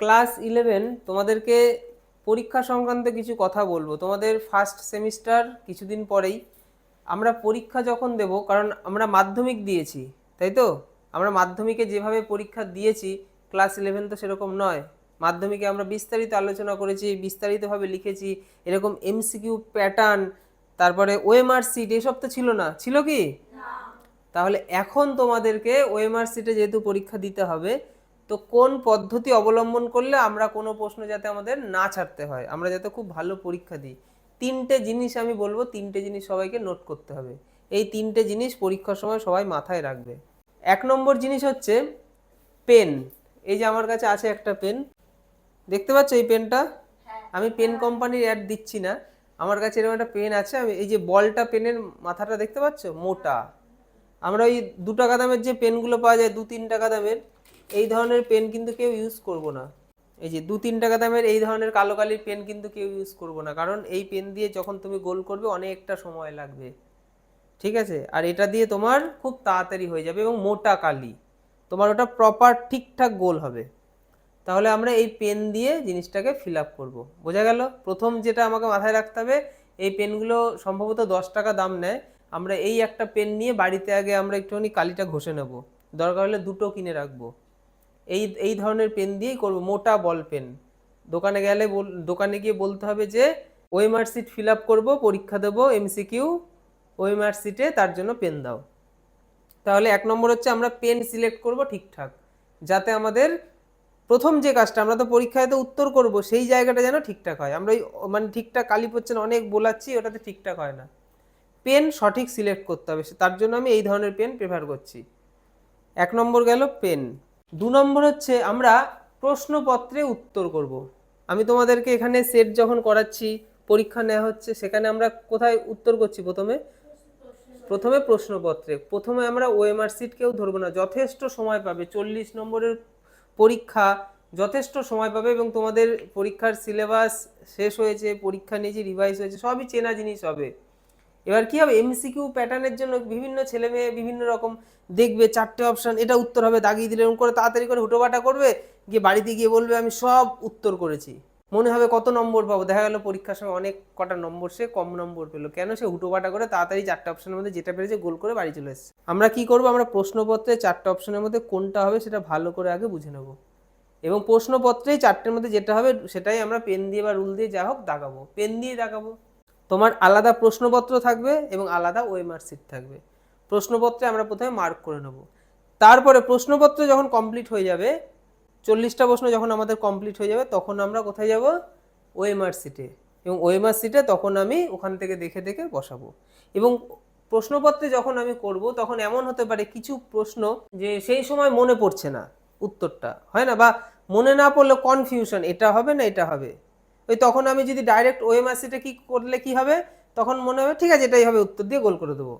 Class eleven তোমাদেরকে পরীক্ষা সংক্রান্ত কিছু কথা বলব। তোমাদের ফার্স্ট সেমিস্টার কিছুদিন পরেই আমরা পরীক্ষা যখন দেব কারণ আমরা মাধ্যমিক দিয়েছি তাই তো? আমরা মাধ্যমিকে যেভাবে পরীক্ষা দিয়েছি ক্লাস ইলেভেন তো সেরকম নয়। মাধ্যমিকে আমরা বিস্তারিত আলোচনা করেছি বিস্তারিতভাবে লিখেছি এরকম এমসিকিউ প্যাটার্ন তারপরে ওএমআর সিট এসব তো ছিল না। ছিল কি? তাহলে এখন তোমাদেরকে ওএমআর সিটে যেহেতু পরীক্ষা দিতে হবে তো কোন পদ্ধতি অবলম্বন করলে আমরা কোনো প্রশ্ন যাতে আমাদের না ছাড়তে হয়? আমরা যাতে খুব ভালো পরীক্ষা দিই। তিনটে জিনিস আমি বলব তিনটে জিনিস সবাইকে নোট করতে হবে। এই তিনটে জিনিস পরীক্ষার সময় সবাই মাথায় রাখবে। এক নম্বর জিনিস হচ্ছে পেন। এই যে আমার কাছে আছে একটা পেন। দেখতে পাচ্ছ এই পেনটা? আমি পেন কোম্পানির অ্যাড দিচ্ছি না। আমার কাছে এরকম একটা পেন আছে। আমি এই যে বলটা পেনের মাথাটা দেখতে পাচ্ছ? মোটা। আমরা ওই দু টাকা দামের যে পেনগুলো পাওয়া যায় দু তিন টাকা দামের এই ধরনের পেন কিন্তু কেউ ইউজ করব না। এই যে দু তিন টাকা দামের এই ধরনের কালো কালির পেন কিন্তু কেউ ইউজ করব না। কারণ এই পেন দিয়ে যখন তুমি গোল করবে অনেকটা সময় লাগবে। ঠিক আছে? আর এটা দিয়ে তোমার খুব তাড়াতাড়ি হয়ে যাবে এবং মোটা কালি। তোমার ওটা প্রপার ঠিকঠাক গোল হবে। তাহলে আমরা এই পেন দিয়ে জিনিসটাকে ফিল আপ করব। বোঝা গেল? প্রথম যেটা আমাকে মাথায় রাখতে হবে, এই পেনগুলো সম্ভবত দশ টাকা দাম নেয়। আমরা এই একটা পেন নিয়ে বাড়িতে আগে আমরা একটুখানি কালিটা ঘষে নেব। দরকার হলে দুটো কিনে রাখব। এই এই ধরনের পেন দিয়েই করব, মোটা বল পেন দোকানে গেলে দোকানে গিয়ে বলতে হবে যে, ওএমআর সিট ফিল আপ করব, পরীক্ষা দেবো এমসিকিউ ওএমআর সিটে তার জন্য পেন দাও। তাহলে এক নম্বর হচ্ছে আমরা পেন সিলেক্ট করব ঠিকঠাক, যাতে আমাদের প্রথম যে কাজটা, আমরা তো পরীক্ষায় তো উত্তর করব, সেই জায়গাটা যেন ঠিকঠাক হয়। আমরা ওই মানে ঠিকঠাক কালি পড়ছেন অনেক বোলাচ্ছি, ওটাতে ঠিকঠাক হয় না। পেন সঠিক সিলেক্ট করতে হবে তার জন্য আমি এই ধরনের পেন প্রেফার করছি। এক নম্বর গেল পেন দু নম্বর হচ্ছে আমরা প্রশ্নপত্রে উত্তর করব। আমি তোমাদেরকে এখানে সেট যখন করাচ্ছি, পরীক্ষা নেওয়া হচ্ছে, সেখানে আমরা কোথায় উত্তর করছি প্রথমে? প্রথমে প্রশ্নপত্রে। প্রথমে আমরা ওএমআর সিট কেউ ধরবো না। যথেষ্ট সময় পাবে। চল্লিশ নম্বরের পরীক্ষা যথেষ্ট সময় পাবে এবং তোমাদের পরীক্ষার সিলেবাস শেষ হয়েছে, পরীক্ষা নিয়েছে রিভাইজ হয়েছে, সবই চেনা জিনিস হবে। এবার কি হবে? এমসিকিউ প্যাটার্নের জন্য বিভিন্ন ছেলে মেয়ে বিভিন্ন রকম দেখবে, চারটে অপশন এটা উত্তর হবে, দাগিয়ে দিলে এরকম করে তাড়াতাড়ি করে হুটোপাটা করবে, গিয়ে বাড়িতে গিয়ে বলবে, আমি সব উত্তর করেছি। মনে হবে কত নম্বর পাবো? দেখা গেল পরীক্ষার সময় অনেক কটা নম্বর সে কম নম্বর পেল। কেন সে হুটোপাটা করে তাড়াতাড়ি চারটে অপশনের মধ্যে যেটা পেরেছে গোল করে বাড়ি চলে এসেছে। আমরা কি করব? আমরা প্রশ্নপত্রে চারটে অপশনের মধ্যে কোনটা হবে সেটা ভালো করে আগে বুঝে নেব। এবং প্রশ্নপত্রেই চারটের মধ্যে যেটা হবে সেটাই আমরা পেন দিয়ে বা রুল দিয়ে যা হোক দাগাবো। পেন দিয়ে দাগাবো। তোমার আলাদা প্রশ্নপত্র থাকবে এবং আলাদা ওয়েমার সিট থাকবে। প্রশ্নপত্রে আমরা প্রথমে মার্ক করে নেব। তারপরে প্রশ্নপত্র যখন কমপ্লিট হয়ে যাবে, চল্লিশটা প্রশ্ন যখন আমাদের কমপ্লিট হয়ে যাবে, তখন আমরা কোথায় যাব? ওএমআর সিটে এবং ওএমআর সিটে তখন আমি ওখান থেকে দেখে দেখে বসাবো। এবং প্রশ্নপত্রে যখন আমি করব, তখন এমন হতে পারে কিছু প্রশ্ন যে সেই সময় মনে পড়ছে না উত্তরটা। হয় না? বা মনে না পড়লে কনফিউশন এটা হবে না, এটা হবে। ওই তখন আমি যদি ডাইরেক্ট ওএমআর সিটে কি করলে কি হবে? তখন মনে হবে, ঠিক আছে, এটাই হবে, উত্তর দিয়ে গোল করে দেবো।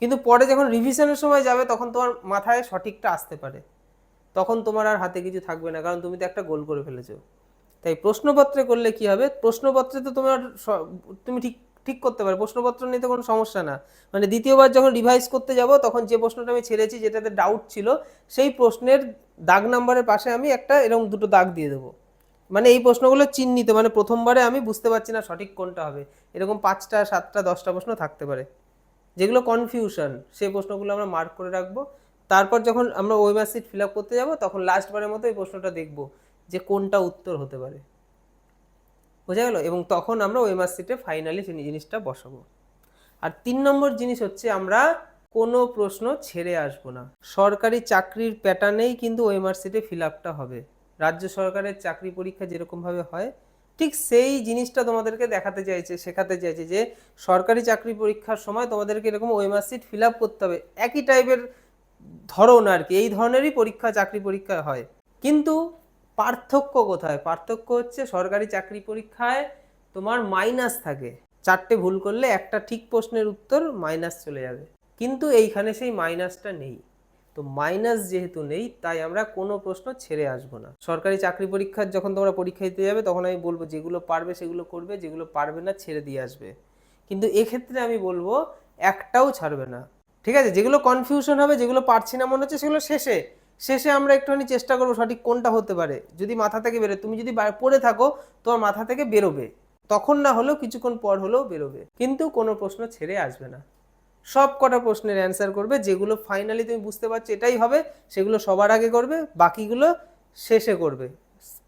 কিন্তু পরে যখন রিভিশনের সময় যাবে, তখন তোমার মাথায় সঠিকটা আসতে পারে। তখন তোমার আর হাতে কিছু থাকবে না, কারণ তুমি তো একটা গোল করে ফেলেছো। তাই প্রশ্নপত্রে করলে কি হবে? প্রশ্নপত্রে তো তোমার তুমি ঠিক ঠিক করতে পারো। প্রশ্নপত্র নিয়ে তো কোনো সমস্যা না। মানে দ্বিতীয়বার যখন রিভাইজ করতে যাব, তখন যে প্রশ্নটা আমি ছেড়েছি, যেটাতে ডাউট ছিল, সেই প্রশ্নের দাগ নাম্বারের পাশে আমি একটা এরকম দুটো দাগ দিয়ে দেবো। মানে এই প্রশ্নগুলো চিহ্নিত মানে প্রথমবারে আমি বুঝতে পারছি না সঠিক কোনটা হবে। এরকম পাঁচটা, সাতটা, দশটা প্রশ্ন থাকতে পারে। যেগুলো কনফিউশন সেই প্রশ্নগুলো আমরা মার্ক করে রাখব। তারপর যখন আমরা ওই সিট ফিল আপ করতে যাব, তখন লাস্টবারের মতো এই প্রশ্নটা দেখব যে কোনটা উত্তর হতে পারে। বোঝা গেল? এবং তখন আমরা ওই সিটে ফাইনালি জিনিসটা বসাবো। আর তিন নম্বর জিনিস হচ্ছে আমরা কোনো প্রশ্ন ছেড়ে আসব না। সরকারি চাকরির প্যাটার্নেই কিন্তু ওএমআর সিটে ফিল আপটা হবে। রাজ্য সরকারের চাকরি পরীক্ষা যেরকমভাবে হয়, ঠিক সেই জিনিসটা তোমাদেরকে দেখাতে চাইছে, শেখাতে চাইছে যে সরকারি চাকরি পরীক্ষার সময় তোমাদেরকে এরকম ওএমআর সিট ফিল আপ করতে হবে। একই টাইপের ধরন আর কি, এই ধরনেরই পরীক্ষা, চাকরি পরীক্ষা হয়। কিন্তু পার্থক্য কোথায়? পার্থক্য হচ্ছে সরকারি চাকরি পরীক্ষায় তোমার মাইনাস থাকে। চারটে ভুল করলে একটা ঠিক প্রশ্নের উত্তর মাইনাস চলে যাবে। কিন্তু এইখানে সেই মাইনাসটা নেই। তো মাইনাস যেহেতু নেই, তাই আমরা কোনো প্রশ্ন ছেড়ে আসব না। সরকারি চাকরি পরীক্ষার যখন তোমরা পরীক্ষা দিতে যাবে, তখন আমি বলব যেগুলো পারবে সেগুলো করবে, যেগুলো পারবে না ছেড়ে দিয়ে আসবে। কিন্তু এক্ষেত্রে আমি বলব একটাও ছাড়বে না। ঠিক আছে? যেগুলো কনফিউশন হবে, যেগুলো পারছি না মনে হচ্ছে, সেগুলো শেষে। শেষে আমরা একটুখানি চেষ্টা করব সঠিক কোনটা হতে পারে। যদি মাথা থেকে বেরোয়, তুমি যদি পড়ে থাকো, তোমার মাথা থেকে বেরোবে। তখন না হলেও কিছুক্ষণ পর হলেও বেরোবে। কিন্তু কোনো প্রশ্ন ছেড়ে আসবে না। সব কটা প্রশ্নের অ্যান্সার করবে, যেগুলো ফাইনালি তুমি বুঝতে পারছ এটাই হবে, সেগুলো সবার আগে করবে, বাকিগুলো শেষে করবে।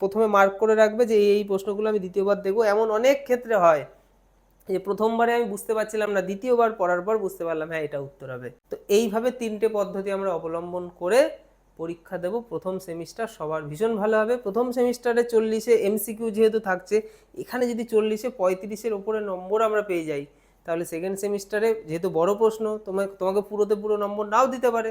প্রথমে মার্ক করে রাখবে যে এই প্রশ্নগুলো আমি দ্বিতীয়বার দেখব। এমন অনেক ক্ষেত্রে হয় যে প্রথমবারে আমি বুঝতে পারছিলাম না, দ্বিতীয়বার পড়ার পর বুঝতে পারলাম হ্যাঁ এটা উত্তর হবে। তো এইভাবে তিনটে পদ্ধতি আমরা অবলম্বন করে পরীক্ষা দেব। প্রথম সেমিস্টার সবার ভীষণ ভালো হবে। প্রথম সেমিস্টারে চল্লিশে এমসিকিউ যেহেতু থাকছে, এখানে যদি চল্লিশে পঁয়ত্রিশের ওপরে নম্বর আমরা পেয়ে যাই তাহলে সেকেন্ড সেমিস্টারে যেহেতু বড় প্রশ্ন তোমাকে তোমাকে পুরোতে পুরো নম্বর নাও দিতে পারে,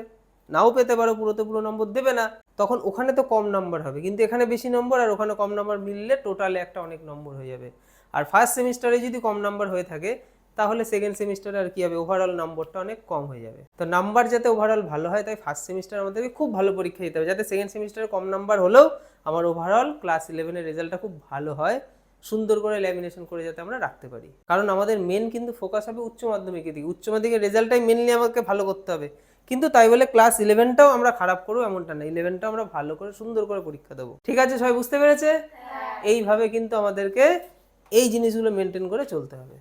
নাও পেতে পারো, পুরোতে পুরো নম্বর দেবে না, তখন ওখানে তো কম নাম্বার হবে। কিন্তু এখানে বেশি নম্বর আর ওখানে কম নাম্বার মিললে টোটালে একটা অনেক নম্বর হয়ে যাবে। আর ফার্স্ট সেমিস্টারে যদি কম নাম্বার হয়ে থাকে, তাহলে সেকেন্ড সেমিস্টারে আর কি হবে? ওভারঅল নম্বরটা অনেক কম হয়ে যাবে। তো নাম্বার যাতে ওভারঅল ভালো হয়, তাই ফার্স্ট সেমিস্টার আমাদেরকে খুব ভালো পরীক্ষা দিতে হবে। যাতে সেকেন্ড সেমিস্টারে কম নাম্বার হলেও আমার ওভারঅল ক্লাস ইলেভেনের রেজাল্টটা খুব ভালো হয়। সুন্দর করে ল্যামিনেশন করে যাতে আমরা রাখতে পারি। কারণ আমাদের মেন কিন্তু ফোকাস হবে উচ্চ মাধ্যমিকের দিকে। উচ্চ মাধ্যমিকের রেজাল্টটাই মেনলি আমাকে ভালো করতে হবে। কিন্তু তাই বলে ক্লাস ইলেভেনটাও আমরা খারাপ করব এমনটা না। ইলেভেনটাও আমরা ভালো করে সুন্দর করে পরীক্ষা দেবো। ঠিক আছে সবাই বুঝতে পেরেছে? এইভাবে কিন্তু আমাদেরকে এই জিনিসগুলো মেনটেন করে চলতে হবে।